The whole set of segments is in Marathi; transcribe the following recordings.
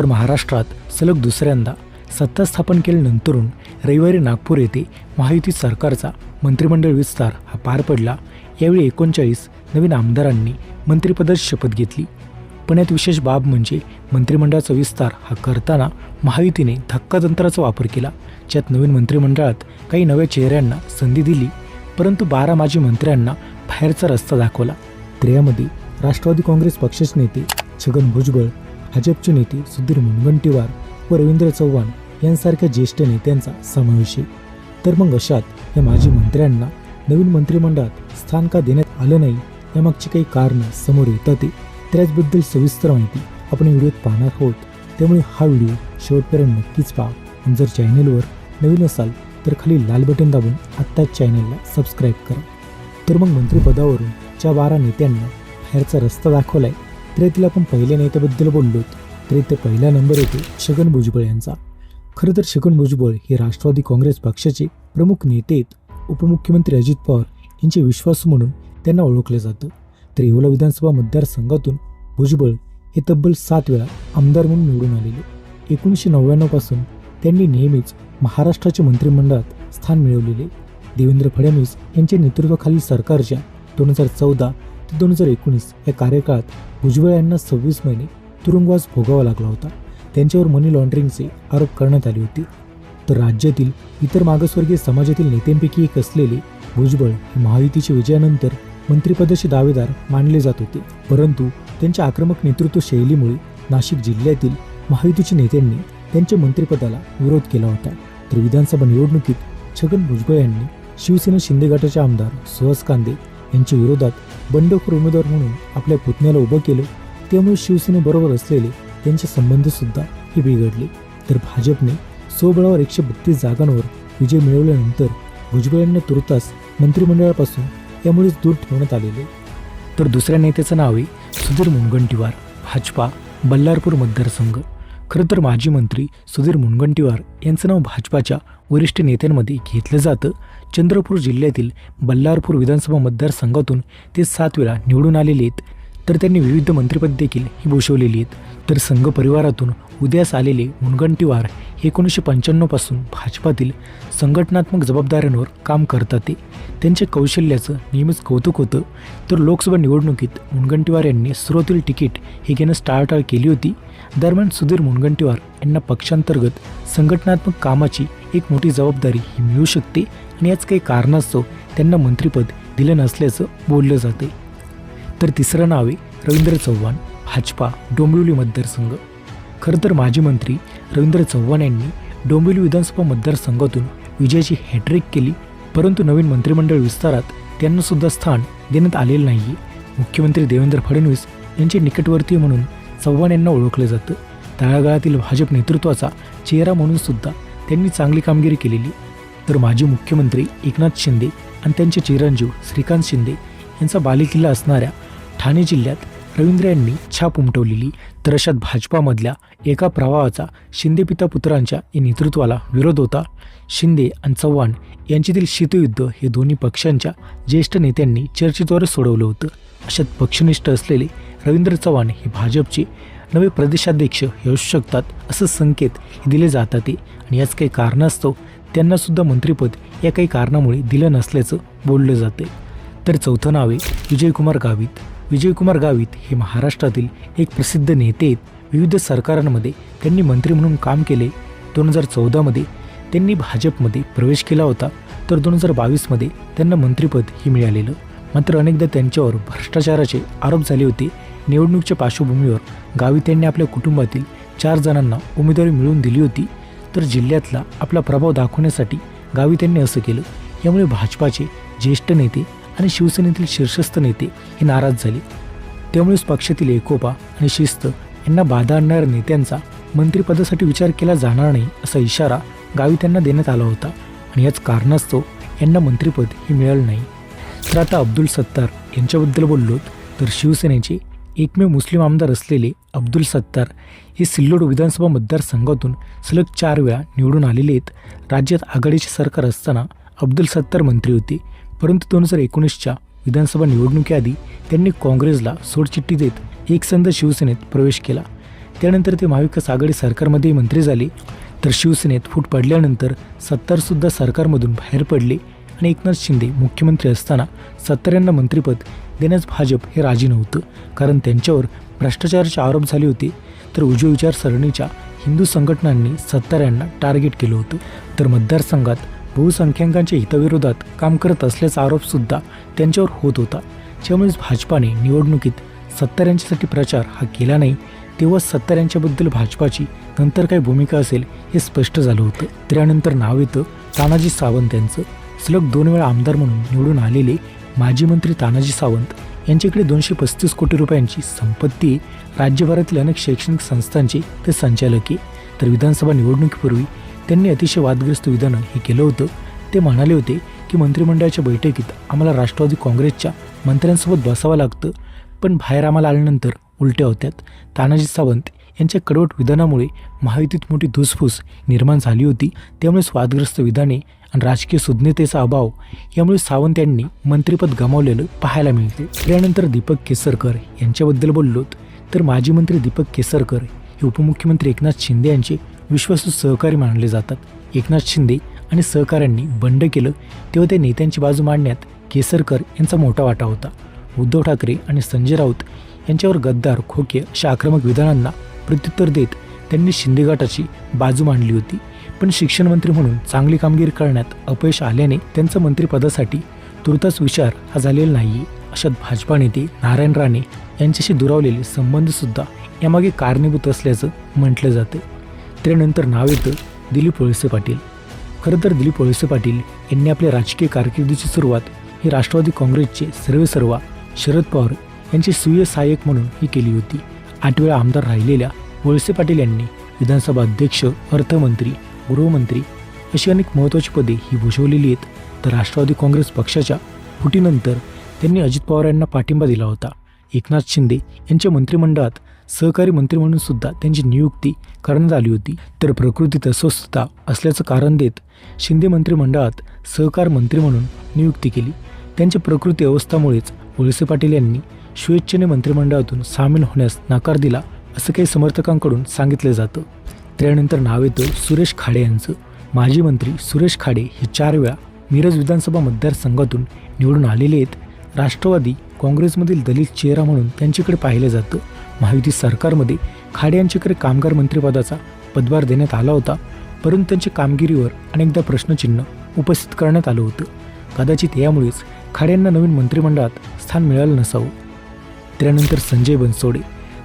तर महाराष्ट्रात सलग दुसऱ्यांदा सत्ता स्थापन केल्यानंतरून रविवारी नागपूर येथे महायुती सरकारचा मंत्रिमंडळ विस्तार हा पार पडला. यावेळी एकोणचाळीस नवीन आमदारांनी मंत्रिपदात शपथ घेतली. पण यात विशेष बाब म्हणजे मंत्रिमंडळाचा विस्तार हा करताना महायुतीने धक्कातंत्राचा वापर केला. ज्यात नवीन मंत्रिमंडळात काही नव्या चेहऱ्यांना संधी दिली परंतु बारा माजी मंत्र्यांना बाहेरचा रस्ता दाखवला. तर राष्ट्रवादी काँग्रेस पक्षाचे नेते छगन भुजबळ भाजपचे नेते सुधीर मुनगंटीवार व रवींद्र चव्हाण यांसारख्या ज्येष्ठ नेत्यांचा समावेश आहे. तर मग अशात या माजी मंत्र्यांना नवीन मंत्रिमंडळात स्थान का देण्यात आलं नाही यामागची काही कारणं समोर येतात त्याचबद्दल सविस्तर माहिती आपण व्हिडिओत पाहणार आहोत. त्यामुळे हा व्हिडिओ शेवटपर्यंत नक्कीच पहा. आणि जर चॅनलवर नवीन असाल तर खाली लाल बटन दाबून आत्ताच चॅनलला सबस्क्राईब करा. तर मग मंत्रिपदावरून ज्या बारा नेत्यांना बाहेरचा रस्ता दाखवलाय आहे त्रेतील आपण पहिल्या नेत्याबद्दल बोललो तर इथे पहिला नंबर येतो छगन भुजबळ यांचा. खरं तर छगन भुजबळ हे राष्ट्रवादी काँग्रेस पक्षाचे प्रमुख नेते आहेत. उपमुख्यमंत्री अजित पवार यांचे विश्वास म्हणून त्यांना ओळखलं जातं. तर येवला विधानसभा मतदारसंघातून भुजबळ हे तब्बल सात वेळा आमदार म्हणून निवडून आलेले. एकोणीसशे नव्याण्णवपासून त्यांनी नेहमीच महाराष्ट्राच्या मंत्रिमंडळात स्थान मिळवलेले. देवेंद्र फडणवीस यांच्या नेतृत्वाखालील सरकारच्या दोन हजार चौदा ते दोन हजार एकोणीस या कार्यकाळात भुजबळ यांना सव्वीस महिने तुरुंगवास भोगावा लागला होता. त्यांच्यावर मनी लॉन्ड्रिंगचे आरोप करण्यात आले होते. तर राज्यातील इतर मागासवर्गीय समाजातील नेत्यांपैकी एक असलेले भुजबळ हे महायुतीच्या विजयानंतर मंत्रिपदाचे दावेदार मानले जात होते. परंतु त्यांच्या आक्रमक नेतृत्व शैलीमुळे नाशिक जिल्ह्यातील महायुतीच्या नेत्यांनी त्यांच्या मंत्रिपदाला विरोध केला होता. तर विधानसभा निवडणुकीत छगन भुजबळ यांनी शिवसेना शिंदे गटाचे आमदार सुहास कांदे यांच्या विरोधात बंडखोर उमेदवार म्हणून आपल्या पुतण्याला उभं केलं त्यामुळे शिवसेनेबरोबर असलेले त्यांचे संबंध सुद्धा हे बिघडले. तर भाजपने स्वबळावर एकशे बत्तीस जागांवर विजय मिळवल्यानंतर भुजबळ यांना तुर्तास मंत्रिमंडळापासून यामुळेच दूर ठेवण्यात आलेले. तर दुसऱ्या नेत्याचं नाव आहे सुधीर मुनगंटीवार भाजपा बल्लारपूर मतदारसंघ. खरं तर माजी मंत्री सुधीर मुनगंटीवार यांचं नाव भाजपाच्या वरिष्ठ नेत्यांमध्ये घेतलं जातं. चंद्रपूर जिल्ह्यातील बल्लारपूर विधानसभा मतदारसंघातून ते सात वेळा निवडून आलेले आहेत. तर त्यांनी विविध मंत्रिपद देखील ही भूषवलेली आहेत. तर संघ परिवारातून उदयास आलेले मुनगंटीवार हे एकोणीसशे पंच्याण्णवपासून भाजपातील संघटनात्मक जबाबदाऱ्यांवर काम करतात ते. त्यांच्या कौशल्याचं नेहमीच कौतुक होतं. तर लोकसभा निवडणुकीत मुनगंटीवार यांनी सुरुवातील तिकीट हे घेणं टाळाटाळ केली होती. दरम्यान सुधीर मुनगंटीवार यांना पक्षांतर्गत संघटनात्मक कामाची एक मोठी जबाबदारी ही मिळू शकते आणि याच काही कारणास्तव त्यांना मंत्रिपद दिलं नसल्याचं बोललं जाते. तर तिसरं नाव आहे रवींद्र चव्हाण भाजपा डोंबिवली मतदारसंघ. खरं तर माजी मंत्री रवींद्र चव्हाण यांनी डोंबिवली विधानसभा मतदारसंघातून विजयाची हॅट्रिक केली परंतु नवीन मंत्रिमंडळ विस्तारात त्यांना सुद्धा स्थान देण्यात आलेलं नाही मुख्यमंत्री देवेंद्र फडणवीस यांचे निकटवर्तीय म्हणून चव्हाण यांना ओळखलं जातं. तळागाळातील भाजप नेतृत्वाचा चेहरा म्हणून सुद्धा त्यांनी चांगली कामगिरी केलेली. तर माजी मुख्यमंत्री एकनाथ शिंदे आणि त्यांचे चिरंजीव श्रीकांत शिंदे यांचा बालेकिल्ला असणाऱ्या ठाणे जिल्ह्यात रवींद्र यांनी छाप उमटवलेली. तर अशात भाजपामधल्या एका प्रवाहाचा शिंदे पिता पुत्रांच्या या नेतृत्वाला विरोध होता. शिंदे आणि चव्हाण यांच्यातील शीतयुद्ध हे दोन्ही पक्षांच्या ज्येष्ठ नेत्यांनी चर्चेद्वारे सोडवलं होतं. अशात पक्षनिष्ठ असलेले रवींद्र चव्हाण हे भाजपचे नवे प्रदेशाध्यक्ष येऊ शकतात असं संकेत दिले जातात ते आणि याच काही कारणास्तव असतो त्यांनासुद्धा मंत्रिपद या काही कारणामुळे दिलं नसल्याचं बोललं जाते तर चौथं नाव आहे विजयकुमार गावित. विजयकुमार गावित हे महाराष्ट्रातील एक प्रसिद्ध नेते आहेत. विविध सरकारांमध्ये त्यांनी मंत्री म्हणून काम केले. दोन हजार चौदामध्ये त्यांनी भाजपमध्ये प्रवेश केला होता. तर दोन हजार बावीसमध्ये त्यांना मंत्रिपद ही मिळालेलं. मात्र अनेकदा त्यांच्यावर भ्रष्टाचाराचे आरोप झाले होते. निवडणूकच्या पार्श्वभूमीवर गावी त्यांनी आपल्या कुटुंबातील चार जणांना उमेदवारी मिळवून दिली होती. तर जिल्ह्यातला आपला प्रभाव दाखवण्यासाठी गावी त्यांनी असं केलं. यामुळे भाजपाचे ज्येष्ठ नेते आणि शिवसेनेतील शीर्षस्थ नेते हे नाराज झाले. त्यामुळेच पक्षातील एकोपा आणि शिस्त यांना बाधा आणणाऱ्या नेत्यांचा मंत्रिपदासाठी विचार केला जाणार नाही असा इशारा गावी त्यांना देण्यात आला होता. आणि याच कारणास्तव यांना मंत्रिपद हे मिळालं नाही. तर आता अब्दुल सत्तार यांच्याबद्दल बोललो तर शिवसेनेचे एकमेव मुस्लिम आमदार असलेले अब्दुल सत्तार हे सिल्लोड विधानसभा मतदारसंघातून सलग चार वेळा निवडून आलेले आहेत. राज्यात आघाडीचे सरकार असताना अब्दुल सत्तार मंत्री होते. परंतु दोन हजार एकोणीसच्या विधानसभा निवडणुकीआधी त्यांनी काँग्रेसला सोडचिठ्ठी देत एकसंध शिवसेनेत प्रवेश केला. त्यानंतर ते महाविकास आघाडी सरकारमध्येही मंत्री झाले. तर शिवसेनेत फूट पडल्यानंतर सत्तारसुद्धा सरकारमधून बाहेर पडले. आणि एकनाथ शिंदे मुख्यमंत्री असताना सत्तऱ्यांना मंत्रिपद देण्यास भाजप हे राजी नव्हतं. कारण त्यांच्यावर भ्रष्टाचाराचे आरोप झाले होते. तर उजव्या विचारसरणीच्या हिंदू संघटनांनी सत्ताऱ्यांना टार्गेट केलं होतं. तर मतदारसंघात बहुसंख्याकांच्या हिताविरोधात काम करत असल्याचा आरोपसुद्धा त्यांच्यावर होत होता. त्यामुळेच भाजपाने निवडणुकीत सत्ताऱ्यांच्यासाठी प्रचार हा केला नाही तेव्हा सत्ताऱ्यांच्याबद्दल भाजपाची नंतर काय भूमिका असेल हे स्पष्ट झालं होतं. त्यानंतर नाव येतं तानाजी सावंत यांचं. सलग दोन वेळा आमदार म्हणून निवडून आलेले माजी मंत्री तानाजी सावंत यांच्याकडे दोनशे पस्तीस कोटी रुपयांची संपत्ती राज्यभरातील अनेक शैक्षणिक संस्थांचे ते संचालक. आहे तर विधानसभा निवडणुकीपूर्वी त्यांनी अतिशय वादग्रस्त विधानं हे केलं होतं. ते म्हणाले होते की मंत्रिमंडळाच्या बैठकीत आम्हाला राष्ट्रवादी काँग्रेसच्या मंत्र्यांसोबत बसावं लागतं पण बाहेर आम्हाला आल्यानंतर उलट्या होत्यात. तानाजी सावंत यांच्या कडवट विधानामुळे महायुतीत मोठी धुसफूस निर्माण झाली होती. त्यामुळे स्वादग्रस्त विधाने आणि राजकीय सुज्ञतेचा अभाव यामुळे सावंत यांनी मंत्रिपद गमावलेलं पाहायला मिळते. त्यानंतर दीपक केसरकर यांच्याबद्दल बोललोत तर माजी मंत्री दीपक केसरकर हे उपमुख्यमंत्री एकनाथ शिंदे यांचे विश्वासू सहकारी मानले जातात. एकनाथ शिंदे आणि सहकाऱ्यांनी बंड केलं तेव्हा त्या नेत्यांची बाजू मांडण्यात केसरकर यांचा मोठा वाटा होता. उद्धव ठाकरे आणि संजय राऊत यांच्यावर गद्दार खोके अशा आक्रमक विधानांना प्रत्युत्तर देत त्यांनी शिंदे गटाची बाजू मांडली होती. पण शिक्षण मंत्री म्हणून चांगली कामगिरी करण्यात अपयश आल्याने त्यांचं मंत्रिपदासाठी तुर्तास विचार हा झालेला नाही अशात भाजपा नेते नारायण राणे यांच्याशी दुरावलेले संबंधसुद्धा यामागे कारणीभूत असल्याचं म्हटलं जातं. त्यानंतर नाव येतं दिलीप वळसे पाटील. खरं तर दिलीप वळसे पाटील यांनी आपल्या राजकीय कारकिर्दीची सुरुवात ही राष्ट्रवादी काँग्रेसचे सर्वेसर्वा शरद पवार यांचे सुय सहाय्यक म्हणून ही केली होती. आठ वेळा आमदार राहिलेल्या वळसे पाटील यांनी विधानसभा अध्यक्ष अर्थमंत्री गृहमंत्री अशी अनेक महत्त्वाची पदे ही भूषवलेली आहेत तर राष्ट्रवादी काँग्रेस पक्षाच्या फुटीनंतर त्यांनी अजित पवार यांना पाठिंबा दिला होता. एकनाथ शिंदे यांच्या मंत्रिमंडळात सहकारी मंत्री म्हणून सुद्धा त्यांची नियुक्ती करण्यात आली होती. तर प्रकृतीत अस्वस्थता असल्याचं कारण देत शिंदे मंत्रिमंडळात सहकार मंत्री म्हणून नियुक्ती केली. त्यांच्या प्रकृती अवस्थामुळेच वळसे पाटील यांनी स्वेच्छेने मंत्रिमंडळातून सामील होण्यास नकार दिला असं काही समर्थकांकडून सांगितलं जातं. त्यानंतर नाव येतं सुरेश खाडे यांचं. माजी मंत्री सुरेश खाडे हे चार वेळा मिरज विधानसभा मतदारसंघातून निवडून आलेले आहेत. राष्ट्रवादी काँग्रेसमधील दलित चेहरा म्हणून त्यांच्याकडे पाहिलं जातं. महायुती सरकारमध्ये खाडे यांच्याकडे कामगार मंत्रिपदाचा पदभार देण्यात आला होता परंतु त्यांच्या कामगिरीवर अनेकदा प्रश्नचिन्ह उपस्थित करण्यात आलं होतं. कदाचित यामुळेच खाडे यांना नवीन मंत्रिमंडळात स्थान मिळालं नसावं. त्यानंतर संजय बनसोडे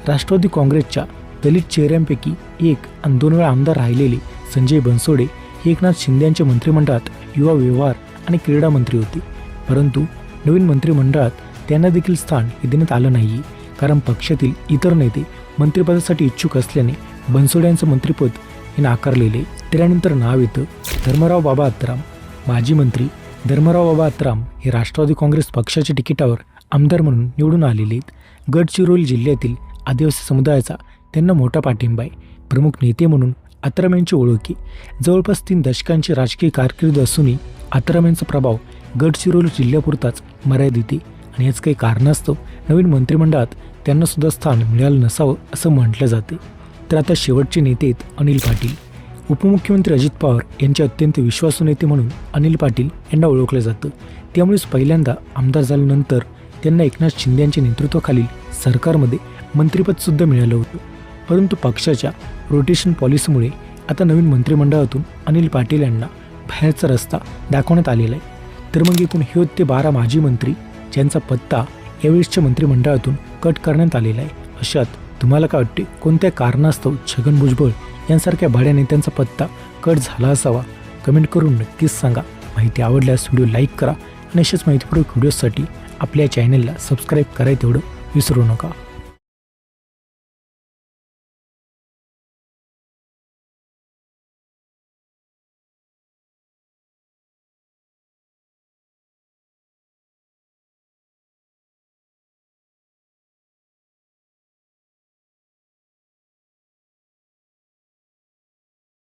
राष्ट्रवादी काँग्रेसच्या दलित चेहऱ्यांपैकी एक आणि दोन वेळा आमदार राहिलेले संजय बनसोडे हे एकनाथ शिंदे यांच्या मंत्रिमंडळात युवा व्यवहार आणि क्रीडा मंत्री होते. परंतु नवीन मंत्रिमंडळात त्यांना देखील स्थान हे देण्यात आलं नाही कारण पक्षातील इतर नेते मंत्रिपदासाठी इच्छुक असल्याने बनसोडे यांचं मंत्रिपद हे नाकारलेले त्यानंतर नाव येतं धर्मराव बाबा अत्तराम माजी मंत्री धर्मराव बाबा अत्तराम हे राष्ट्रवादी काँग्रेस पक्षाच्या तिकिटावर आमदार म्हणून निवडून आलेले आहेत. गडचिरोली जिल्ह्यातील आदिवासी समुदायाचा त्यांना मोठा पाठिंबा आहे. प्रमुख नेते म्हणून आत्राम यांची जवळपास तीन दशकांची राजकीय कारकीर्द असूनही आत्राम यांचा प्रभाव गडचिरोली जिल्ह्यापुरताच मर्यादित आहे. आणि याच काही कारणास्तव नवीन मंत्रिमंडळात त्यांना सुद्धा स्थान मिळालं नसावं असं म्हटलं जाते. तर आता शेवटचे नेते आहेत अनिल पाटील. उपमुख्यमंत्री अजित पवार यांचे अत्यंत विश्वासू नेते म्हणून अनिल पाटील यांना ओळखलं जातं. त्यामुळेच पहिल्यांदा आमदार झाल्यानंतर त्यांना एकनाथ शिंदे यांच्या नेतृत्वाखालील सरकारमध्ये मंत्रिपदसुद्धा मिळालं होतं. परंतु पक्षाच्या रोटेशन पॉलिसीमुळे आता नवीन मंत्रिमंडळातून अनिल पाटील यांना बाहेरचा रस्ता दाखवण्यात आलेला आहे. तर मग एकूण हे होते बारा माजी मंत्री ज्यांचा पत्ता यावेळेसच्या मंत्रिमंडळातून कट करण्यात आलेला आहे. अशात तुम्हाला काय वाटते? कोणत्या कारणास्तव छगन भुजबळ यांसारख्या भाड्या नेत्यांचा पत्ता कट झाला असावा? कमेंट करून नक्कीच सांगा. माहिती आवडल्यास व्हिडिओ लाईक करा आणि अशाच माहितीपूर्वक व्हिडिओसाठी आपल्या चॅनलला सबस्क्राईब करायला तेवढं विसरू नका.